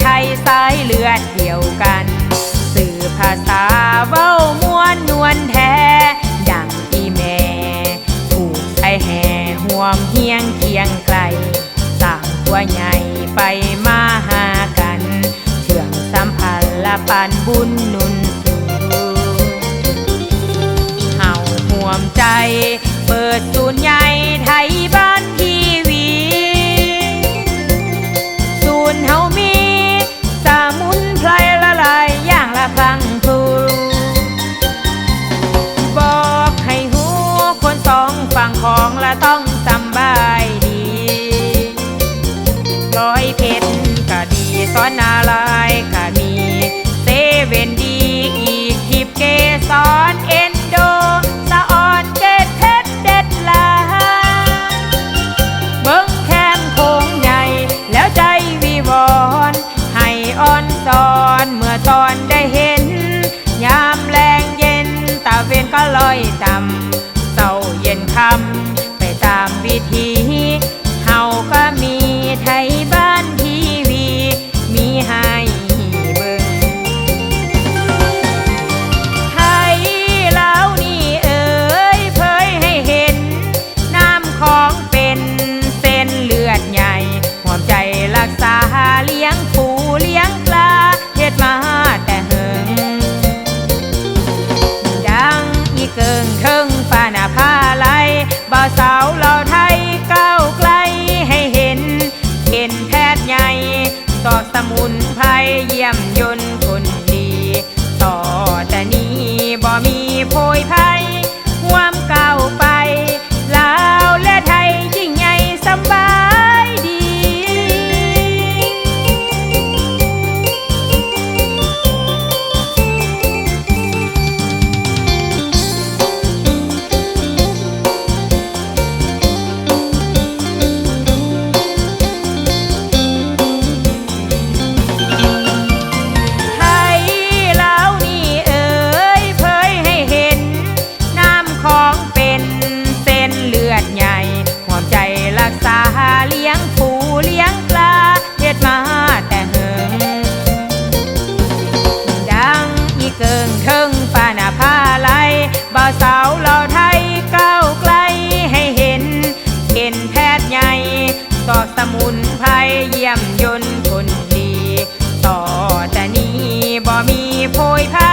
ไทยสายเลือดเดียวกัน สื่อภาษาเว้ามวนนวลแท้ ดังอีแม่ถูกไอแห่ห่วมเฮียงเคียงไกลต่างตัวใหญ่ไปมาหากันเชื่องสัมพันธ์ละปานบุญนุนสูเฮาห่วมใจ เปิดศูนย์ใหญ่ไทยบ้านทีวีศูนย์เฮามี เพชรก็ดีสอนนาลายก็มีเซเว่นดีอีกทิปเกสอนเอ็นโดสะออนเจ็ดเพชรเด็ดลาเบิ้งแค้นโคงใหญ่แล้วใจวิวรณ์ให้อ่อนสอนเมื่อตอนได้เห็น ยามแรงเย็นตาเวนก็ลอยต่ำเศร้าเย็นคำไปตามวิธี มุนไพรเยี่ยมย ซึ่งเกิงเทิงปานาพาไลบ่าวสาวเราไทยก้าวไกลให้เห็นเห็นแพทย์ใหญ่สอกสมุนไพรเยี่ยมยนต์คนดี ต่อแต่นี้บ่มีโพยพา